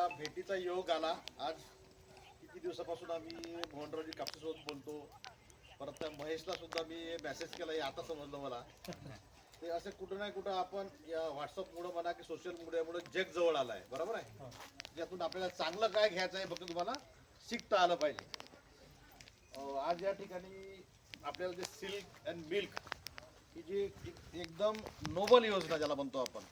या भेटीचा योग आला. आज किती दिवसापासून आम्ही मोहनरावजी कापसेसोबत बोलतो. परत त्या महेशला सुद्धा मी मेसेज केला हे आता समजलं मला. ते असे कुठं नाही कुठं आपण या व्हॉट्सअपमुळं म्हणा की सोशल मीडियामुळे जग जवळ आलं आहे बरोबर आहे? ज्यातून आपल्याला चांगलं काय घ्यायचं आहे फक्त तुम्हाला शिकता आलं पाहिजे. आज या ठिकाणी आपल्याला जे सिल्क अँड मिल्क ही जी एक- एकदम नोबल योजना ज्याला म्हणतो आपण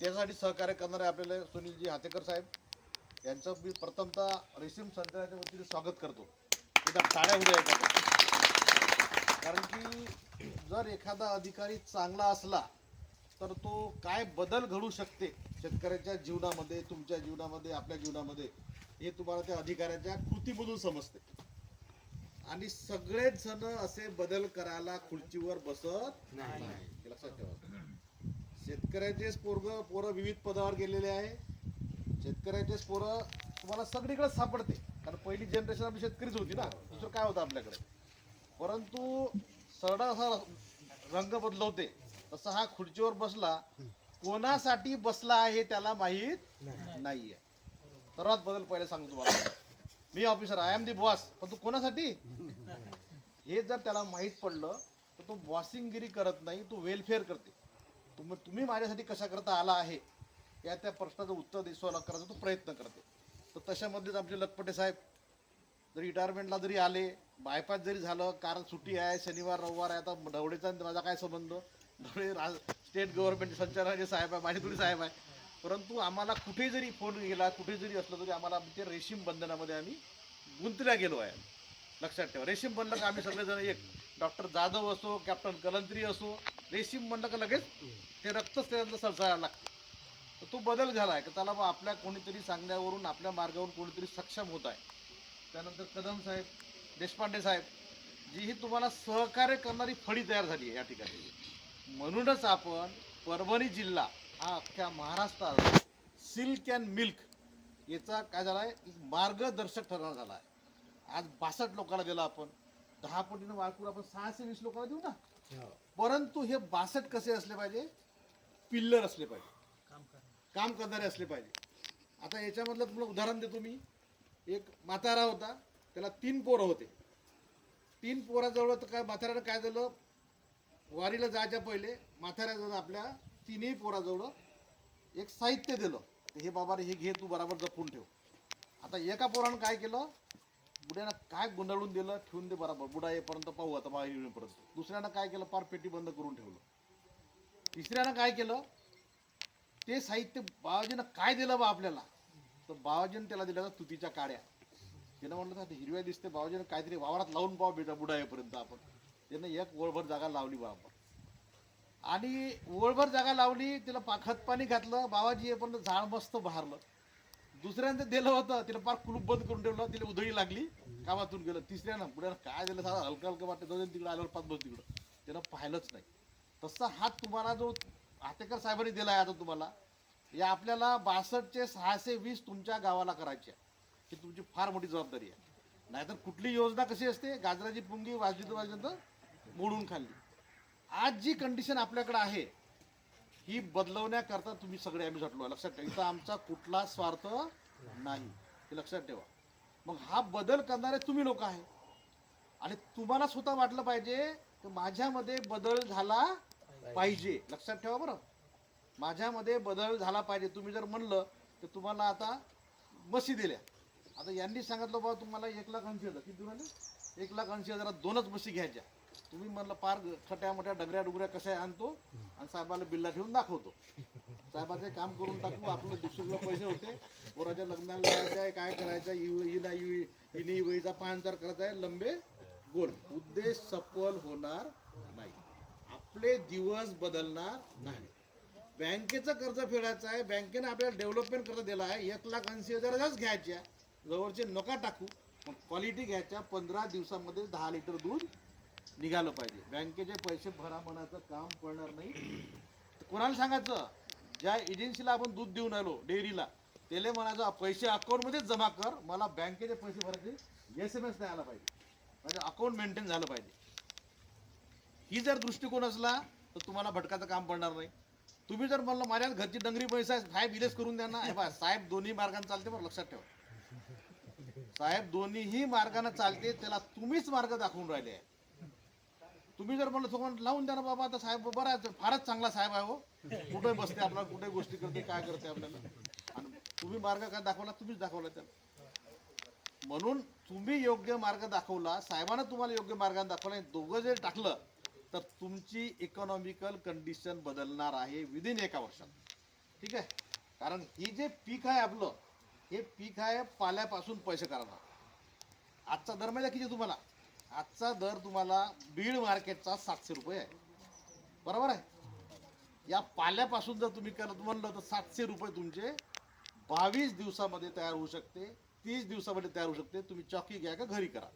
त्यासाठी सहकार्य करणारे आपल्याला सुनीलजी हातेकर साहेब. यांचं मी प्रथमतः रेशीम संचालनाच्या वतीने स्वागत करतो. एकदा टाळ्या उद्या कारण की जर एखादा अधिकारी चांगला असला तर तो काय बदल घडू शकते शेतकऱ्याच्या जीवनामध्ये तुमच्या जीवनामध्ये आपल्या जीवनामध्ये हे तुम्हाला त्या अधिकाऱ्याच्या कृतीमधून समजते. आणि सगळेच जण असे बदल करायला खुर्चीवर बसत नाही. लक्षात ठेवा. शेतकऱ्याचेच पोरग पोरं विविध पदावर गेलेले आहे. शेतकऱ्याचेच पोरं तुम्हाला सगळीकडे सापडते. कारण पहिली जनरेशन आपली शेतकरीच होती ना. दुसरं काय होतं आपल्याकडे? परंतु सरडा असा रंग बदलवते. तसा हा खुर्चीवर बसला कोणासाठी बसला आहे त्याला माहीत नाहीये. सर्वात बदल पहिले सांगतो तुम्हाला. मी officer I am the boss पण तू कोणासाठी? हे जर त्याला माहीत पडलं तर तो बॉसिंगगिरी करत नाही तो वेलफेअर करते. तुम तुम्ही माझ्यासाठी कशा करता आला आहे या त्या प्रश्नाचं उत्तर दिसवायला करायचा तो प्रयत्न करते. तर तशामध्येच आमचे लखपटे साहेब जरी रिटायरमेंटला जरी आले बायपास जरी झालं कारण सुट्टी आहे शनिवार रविवार आहे आता ढवळेचा माझा काय संबंध? ढवळे रा स्टेट गव्हर्नमेंट संचालनाचे साहेब आहे माझे थोडी साहेब आहे. परंतु आम्हाला कुठे जरी फोन गेला कुठे जरी असलं तरी आम्हाला ते रेशीम बंधनामध्ये आम्ही गुंतल्या गेलो आहे. लक्षात ठेवा रेशीम बंधन आम्ही सगळेजण एक. डॉक्टर जाधव असो कॅप्टन कलंत्री असो रेशीम म्हणलं का लगेच ते रक्तच त्याच्यातलं सरसायला लागतं. तर तो बदल झाला आहे की त्याला बा आपल्या कोणीतरी सांगण्यावरून आपल्या मार्गावरून कोणीतरी सक्षम होत आहे. त्यानंतर कदम साहेब देशपांडे साहेब जी ही तुम्हाला सहकार्य करणारी फळी तयार झाली आहे या ठिकाणी. म्हणूनच आपण परभणी जिल्हा हा अख्ख्या महाराष्ट्रात सिल्क अँड मिल्क याचा काय झाला आहे मार्गदर्शक ठरणार झाला आहे. आज बासष्ट लोकांना दिला आपण. दहा पटीनं वाळकूर आपण सहाशे वीस लोकांना देऊ ना. परंतु हे बासष्ट कसे असले पाहिजे? पिल्लर असले पाहिजे. काम करणारे. असले पाहिजे. आता याच्यामधलं तुम्हाला उदाहरण देतो मी. एक म्हातारा होता. त्याला तीन पोरं होते. तीन पोराजवळ तर काय म्हाताऱ्यानं काय झालं? वारीला जायच्या पहिले म्हाताऱ्याजवळ आपल्या तिन्ही पोराजवळ एक साहित्य दिलं. ते हे बाबा रे, हे घे तू बराबर जपून ठेव. आता एका पोरानं काय केलं? बुड्यानं काय गुंडाळून दिलं ठेवून दे बराबर. बुडा येईपर्यंत पाहू आता बाहेर येईपर्यंत. दुसऱ्यानं काय केलं पार पेटी बंद करून ठेवलं. तिसऱ्यानं काय केलं ते साहित्य बाबाजीनं काय दिलं बा आपल्याला? तर बाबाजीनं त्याला दिलं तुतीच्या काड्या. त्यानं म्हणलं तर हिरव्या दिसते बाबाजीनं काहीतरी वावरात लावून पाहू बेटा बुडा येईपर्यंत आपण. त्यानं एक ओळभर जागा लावली बा आपण. आणि ओळभर जागा लावली तिला पा खत पाणी घातलं बाबाजी येईपर्यंत झाड मस्त बहारलं. दुसऱ्यांचं दिलं होतं तिला पार कुलूप बंद करून ठेवलं तिला उधळी लागली कामातून गेलं. तिसऱ्यानं पुढ्यानं काय दिलं साधं हलकं हलका वाटतं दोन तिकडे आल्यावर पाच बस तिकडं. त्यानं पाहिलंच नाही. तसा हात तुम्हाला जो हातेकर साहेबांनी दिला आहे आता तुम्हाला या आपल्याला बासष्टचे सहाशे वीस तुमच्या गावाला करायचे आहे. ही तुमची फार मोठी जबाबदारी आहे. नाहीतर कुठली योजना कशी असते? गाजराची पुंगी वाजवित वाजवित मोडून खाल्ली. आज जी कंडिशन आपल्याकडे आहे ही बदलवण्याकरता तुम्ही सगळे आम्ही झटलो आहे. लक्षात ठेवा इथं आमचा कुठला स्वार्थ नाही. हे लक्षात ठेवा. मग हा बदल करणारे तुम्ही लोक आहे. आणि तुम्हाला स्वतः वाटलं पाहिजे तर माझ्यामध्ये बदल झाला पाहिजे. लक्षात ठेवा बरं. माझ्यामध्ये बदल झाला पाहिजे. तुम्ही जर म्हणलं तर तुम्हाला आता बसी दिल्या. आता यांनी सांगितलं बाबा तुम्हाला एक लाख ऐंशी हजार. किती एक लाख ऐंशी हजारात दोनच बसी घ्यायच्या. तुम्ही म्हणलं पार छोट्या मोठ्या डगऱ्या डुगऱ्या कशा आणतो? आणि साहेबाला बिल्ला ठेवून दाखवतो. साहेबाचे काम करून टाकू आपलं दुसरीला पैसे होते. पोराच्या लग्नाला जायचं आहे काय करायचं इना इनी वहीचा पाच करायचा आहे लंबे गोल. उद्देश सफल होणार नाही. आपले दिवस बदलणार नाही. बँकेचं कर्ज फेडायचं आहे बँकेनं आपल्याला डेव्हलपमेंट कर्ज दिला आहे एक लाख ऐंशी हजारच घ्यायच्या. जवळचे नका टाकू मग क्वालिटी घ्यायच्या पंधरा दिवसामध्ये दहा लिटर दूध निघालं पाहिजे. बँकेचे पैसे भरा म्हणायचं काम पडणार नाही. कोणाला सांगायचं? ज्या एजन्सीला आपण दूध देऊन आलो डेअरीला त्याला म्हणायचं पैसे अकाउंटमध्येच जमा कर. मला बँकेचे पैसे भरायचे एस एम एस नाही आला पाहिजे. म्हणजे अकाउंट मेंटेन झालं पाहिजे. ही जर दृष्टिकोन असला तर तुम्हाला भटकाचं काम पडणार नाही. तुम्ही जर म्हणलं माझ्या घरची डंगरी पैसा साहेब इलेस करून द्या ना. हे बा साहेब दोन्ही मार्गाने चालते बरं लक्षात ठेवा. साहेब दोन्हीही मार्गाने चालते त्याला तुम्हीच मार्ग दाखवून राहिले आहे तुम्ही जर म्हणलं तुम्हाला लावून द्या ना बाबा आता साहेब बरं आहे, फारच चांगला साहेब आहे हो. कुठे बसते आपला कुठे गोष्टी करते काय करते आपल्याला? आणि तुम्ही मार्ग काय दाखवला? तुम्हीच दाखवला त्याला. म्हणून तुम्ही योग्य मार्ग दाखवला साहेबांना तुम्हाला योग्य मार्गाने दाखवला आणि दोघं जे टाकलं तर तुमची इकॉनॉमिकल कंडिशन बदलणार आहे विदिन एका वर्षात. ठीक आहे? कारण ही जे पीक आहे आपलं हे पीक आहे पाल्यापासून पैसे करणार आजचा दर माहिती आहे किती तुम्हाला? आजचा दर तुम्हाला बीड मार्केटचा सातशे रुपये आहे. बरोबर आहे? या पाल्यापासून जर तुम्ही करत म्हणलं तर सातशे रुपये तुमचे बावीस दिवसामध्ये तयार होऊ शकते तीस दिवसामध्ये तयार होऊ शकते. तुम्ही चॉकी घ्या का घरी करा.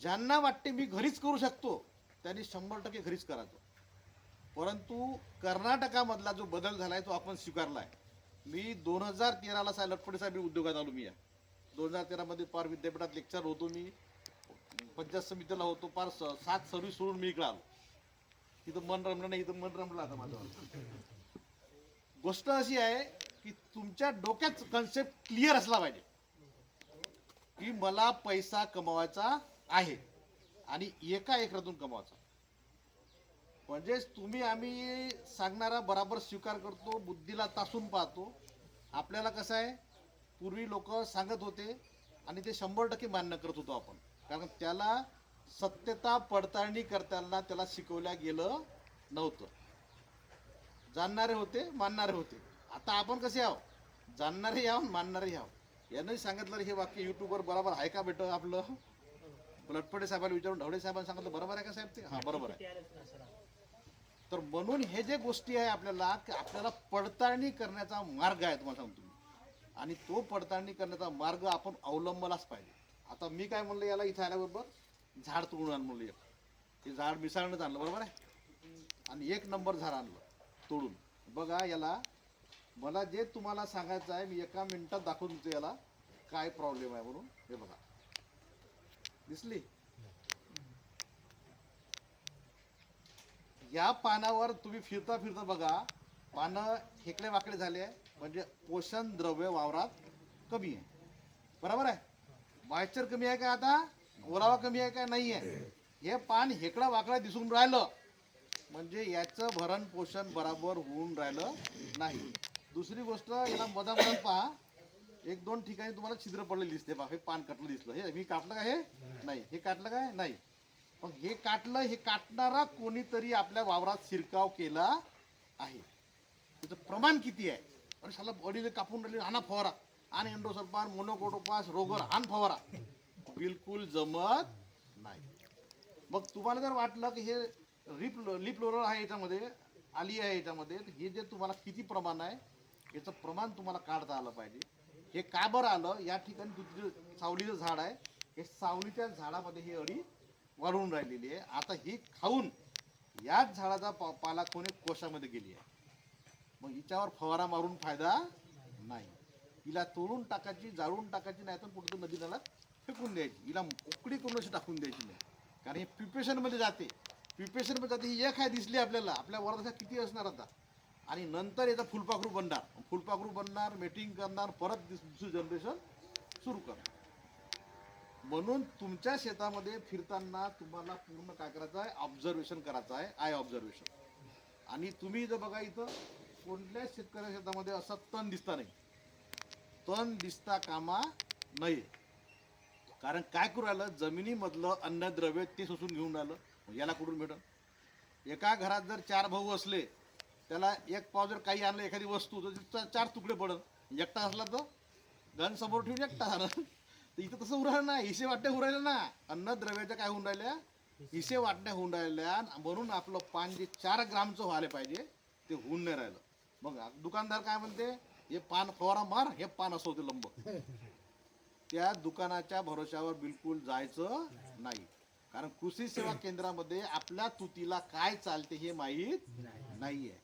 ज्यांना वाटते मी घरीच करू शकतो त्यांनी शंभर टक्के घरीच करायचं परंतु कर्नाटकामधला जो बदल झालाय तो आपण स्वीकारला आहे मी दोन हजार तेराला साहेब लटपडे साहेब उद्योगात आलो मी आहे दोन हजार तेरामध्ये पार विद्यापीठात लेक्चर होतो मी. पंचायत समितीला होतो पार स- सात सर्व्हिस सोडून मी इकडे आलो. इथं मन रमलं नाही इथं मन रमलं आता माझं. गोष्ट अशी आहे की तुमच्या डोक्यात कन्सेप्ट क्लिअर असला पाहिजे. की मला पैसा कमवायचा आहे आणि एका एकरातून कमवायचा. म्हणजेच तुम्ही आम्ही सांगणारा बराबर स्वीकार करतो बुद्धीला तासून पाहतो. आपल्याला कसं आहे पूर्वी लोक सांगत होते आणि ते शंभर टक्के मान्य करत होतो आपण. कारण त्याला सत्यता पडताळणी करताना त्याला शिकवल्या गेलं नव्हतं. जाणणारे होते मानणारे होते. आता आपण कसे आहो जाणणारे याव मानणारे याव यानं सांगितलं हे वाक्य युट्यूबवर बरोबर आहे का बेट आपलं? लटपडे साहेबाला विचारून ढवळे साहेबांना सांगितलं बरोबर आहे का साहेब ते? हा बरोबर आहे. तर म्हणून हे जे गोष्टी आहे आपल्याला की आपल्याला पडताळणी करण्याचा मार्ग आहे तुम्हाला सांगतो आणि तो पडताळणी करण्याचा मार्ग आपण अवलंबलाच पाहिजे. आता मी काय म्हणलं याला इथं आल्याबरोबर झाड तोडून आण म्हणलं एक. ते झाड मिसळणंच आणलं बरोबर आहे? आणि एक नंबर झाड आणलं तोडून. बघा याला मला जे तुम्हाला सांगायचं आहे मी एका मिनिटात दाखवून देतो याला काय प्रॉब्लेम आहे म्हणून. हे बघा. दिसली? या पानावर तुम्ही फिरता फिरता बघा पानं हेकडे वाकडे झाले म्हणजे पोषण द्रव्य वावरात कमी आहे. बरोबर आहे? मॉइश्चर कमी आहे का आता? ओलावा कमी आहे का? नाही आहे हे पान हेकडा वाकडा दिसून राहिलं. म्हणजे याचं भरण पोषण बराबर होऊन राहिलं नाही. दुसरी गोष्ट याला मधामधात पहा. एक दोन ठिकाणी तुम्हाला छिद्र पडले दिसते बा. हे पान कटलं दिसलं. हे मी काटलं का? हे नाही. हे काटलं काय नाही. मग हे काटलं हे काटणारा कोणीतरी आपल्या वावरात शिरकाव केला आहे. त्याचं प्रमाण किती आहे? अरे साला बॉडीला कापून राहिली आणा फवारा. आणि एन्डोसल्फान मोनोकोटोपास रोगर आणि फवारा. बिलकुल जमत नाही. मग तुम्हाला जर वाटलं की हे रिप लिपलोरल आहे याच्यामध्ये आली आहे याच्यामध्ये हे जे तुम्हाला किती प्रमाण आहे याचं प्रमाण तुम्हाला काढता आलं पाहिजे. हे का बरं आलं? या ठिकाणी तुझं सावलीचं झाड आहे. हे सावलीच्या झाडामध्ये ही अळी वाढून राहिलेली आहे. आता ही खाऊन याच झाडाचा पा पाला कोणी कोशामध्ये गेली आहे. मग हिच्यावर फवारा मारून फायदा नाही. हिला तोडून टाकायची जाळून टाकायची नाही तर कुठं नदी त्याला फेकून द्यायची. हिला उकडी करून अशी टाकून द्यायची नाही. कारण हे प्रिपेशनमध्ये जाते. प्रिपेशनमध्ये जाते ही एक आहे दिसली आपल्याला. आपल्या वरात किती असणार आता? आणि नंतर याचा फुलपाखरू बनणार. फुलपाखरू बनणार मेटिंग करणार परत दुसरी जनरेशन सुरू करणार. म्हणून तुमच्या शेतामध्ये फिरताना तुम्हाला पूर्ण काय करायचं आहे? ऑब्झर्वेशन करायचं आहे. आय ऑब्झर्वेशन आणि तुम्ही जर बघा इथं कोणत्याच शेतकऱ्या शेतामध्ये असं तण दिसता नाही. तण दिसता कामा नये. कारण काय करू राहिलं? जमिनीमधलं अन्नद्रव्य ते शोषून घेऊन राहिलं. याला कुठून भेटल एका घरात जर चार भाऊ असले त्याला एक पाव जर काही आणलं एखादी वस्तू तर चार तुकडे पडत एकटा असला तर गण समोर ठेवून एकटा आला तर इथं तसं उरायला ना हिशे वाटण्या होऊन राहिल्या ना. अन्नद्रव्याच्या काय होऊन राहिल्या? हिशे वाटण्या होऊन राहिल्या. म्हणून आपलं पान जे चार ग्रामचं व्हायला पाहिजे ते होऊन नाही राहिलं. मग दुकानदार काय म्हणते? हे पान फवारा मार हे पान असं होते लंब. त्या दुकानाच्या भरोश्यावर बिलकुल जायचं नाही. कारण कृषी सेवा केंद्रामध्ये आपल्या तुतीला काय चालते हे माहीत नाहीये.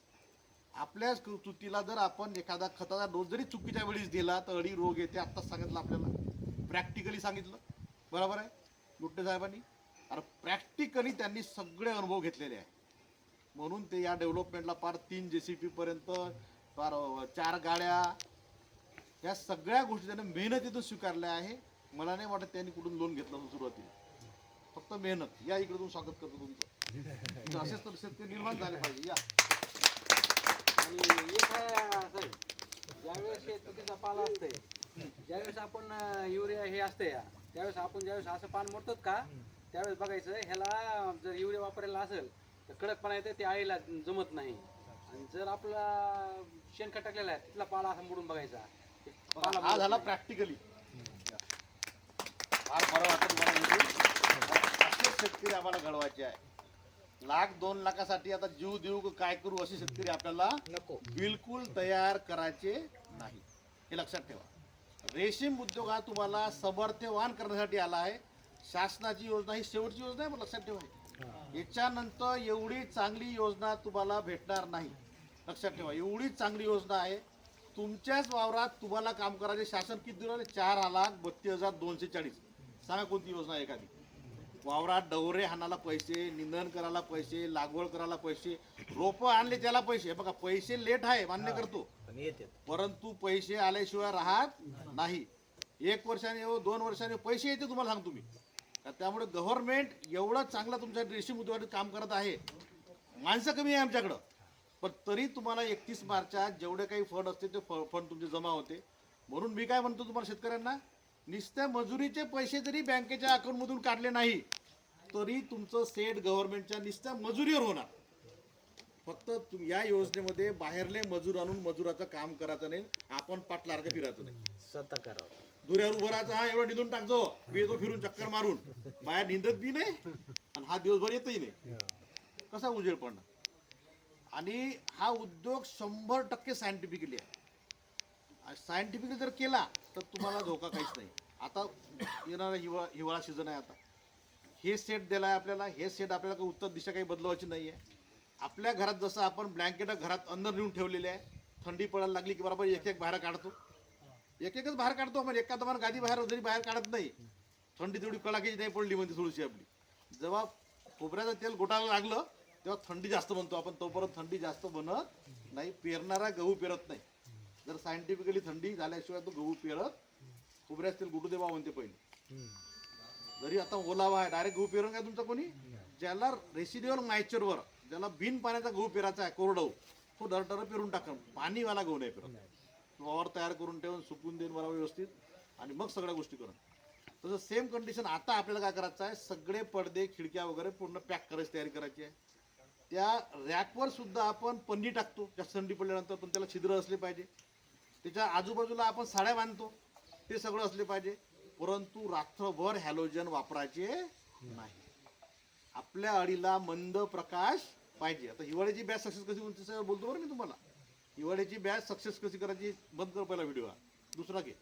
आपल्या तुतीला जर आपण एखादा खताचा डोस जरी चुकीच्या वेळीस दिला तर अडी रोग येते आत्ताच सांगितलं आपल्याला. प्रॅक्टिकली सांगितलं. बरोबर आहे? गुट्टे साहेबांनी. अरे प्रॅक्टिकली त्यांनी सगळे अनुभव घेतलेले आहे. म्हणून ते या डेव्हलपमेंटला पार तीन जे सी पर्यंत फार चार गाड्या या सगळ्या गोष्टी त्याने मेहनतीतून स्वीकारल्या आहे. मला नाही वाटत त्यांनी कुठून लोन घेतलं होतं सुरुवातीला. फक्त मेहनत. या इकडे तुम्ही स्वागत करतो तुमचं. असेच तर शेतकरी निर्माण झाले पाहिजे. या. आणि एक आहे ज्यावेळेस शेतकरीचा पाला असतंय ज्यावेळेस आपण युरिया हे असतंय या त्यावेळेस आपण ज्यावेळेस असं पान मोडतात का त्यावेळेस बघायचं ह्याला जर युरिया वापरायला असेल तर कडकपणा येते ते आईला जमत नाही. आणि जर आपला शेणखत टाकलेला आहे तिथला पाला असा मोडून बघायचा. ते पाला हा झाला नाही. प्रॅक्टिकली फार बरं वाटत मला असे शेतकरी आम्हाला घडवायचे आहे. लाख दोन लाखासाठी आता जीव देऊ का काय करू असे शेतकरी आपल्याला नको. बिलकुल तयार करायचे नाही. हे लक्षात ठेवा. रेशीम उद्योग हा तुम्हाला समर्थवान करण्यासाठी आला आहे. शासनाची योजना ही शेवटची योजना आहे पण लक्षात ठेवा. याच्यानंतर एवढी चांगली योजना तुम्हाला भेटणार नाही. लक्षात ठेवा एवढी चांगली योजना आहे. तुमच्याच वावरात तुम्हाला काम करायचे शासन किती दिलं चार लाख बत्तीस हजार दोनशे चाळीस. सांगा कोणती योजना आहे एखादी? वावरात डवरे हाणायला पैसे निंदन करायला पैसे लागवड करायला पैसे रोपं आणले त्याला पैसे. बघा पैसे लेट आहे मान्य करतो. परंतु पैसे आल्याशिवाय राहत नाही. एक वर्षाने येऊ दोन वर्षाने पैसे येते तुम्हाला सांगतो मी. त्यामुळे गव्हर्नमेंट एवढं चांगलं तुमच्या रेशीम उद्योगात काम करत आहे. माणसं कमी आहे आमच्याकडं. पण तरी तुम्हाला एकतीस मार्चात जेवढे काही फंड असते ते फंड तुमचे जमा होते. म्हणून मी काय म्हणतो तुम्हाला शेतकऱ्यांना नुसत्या मजुरीचे पैसे जरी बँकेच्या अकाउंटमधून काढले नाही तरी तुमचं सेट गव्हर्नमेंटच्या नुसत्या मजुरीवर होणार. फक्त तुम या योजनेमध्ये बाहेरले मजूर आणून मजुराचं काम करायचं नाही आपण पाठलार्ग फिरायचं नाही. स्वतः करावं. दुऱ्यावर उभं राहायचं हा एवढा निधून टाकतो. मी येतो फिरून चक्कर मारून. बाहेर निंदत बी नाही आणि हा दिवसभर येतही नाही. कसा उजेड पडणार? आणि हा उद्योग शंभर टक्के सायंटिफिकली आहे. सायंटिफिकली जर केला तर तुम्हाला धोका काहीच नाही. आता येणारा हिवाळा हिवाळा सीझन आहे आता. हे सेट दिला आहे आपल्याला हे सेट आपल्याला काही उत्तर दिशा काही बदलवायची नाही आहे आपल्या घरात जसं आपण ब्लँकेट घरात अंदर नेऊन ठेवलेले आहे थंडी पडायला लागली की बरोबर एक एक बाहेर काढतो. एक एकच बाहेर काढतो आपण. एका दमान गादी बाहेर जरी बाहेर काढत नाही थंडी तेवढी कडाकीची नाही पडली म्हणते थोडीशी आपली. जेव्हा खोबऱ्याचं तेल गोटायला लागलं तेव्हा थंडी जास्त बनतो आपण. तोपर्यंत थंडी जास्त बनत नाही. पेरणारा गहू पेरत नाही. जर सायंटिफिकली थंडी झाल्याशिवाय तो गहू पेरत खोबऱ्याचं तेल गुटू देवा म्हणते पहिले? जरी आता ओलावा आहे डायरेक्ट गहू पेरून काय तुमचा कोणी? ज्याला रेसिडिओल मायचरवर ज्याला बिन पाण्याचा गहू पेरायचा आहे कोरडव तो डर पेरून टाकन. पाणीवाला गहू नाही पेरत. वावर तयार करून ठेवून सुकून देऊन बरोबर व्यवस्थित. आणि मग सगळ्या गोष्टी करून. तसं सेम कंडिशन आता आपल्याला काय करायचं आहे? सगळे पडदे खिडक्या वगैरे पूर्ण पॅक करायची तयारी करायची आहे. त्या रॅकवर सुद्धा आपण पन्नी टाकतो. जास्त थंडी पडल्यानंतर पण त्याला छिद्र असले पाहिजे. त्याच्या आजूबाजूला आपण साड्या बांधतो. ते सगळं असले पाहिजे. परंतु रात्रभर हॅलोजन वापरायचे नाही. आपल्या अडीला मंद प्रकाश पाहिजे. आता हिवाळ्याची बॅच सक्सेस कशी होती सगळं बोलतो बरं मी तुम्हाला. हिवाळ्याची बॅच सक्सेस कशी करायची? बंद कर पहिला व्हिडिओ दुसरा घे.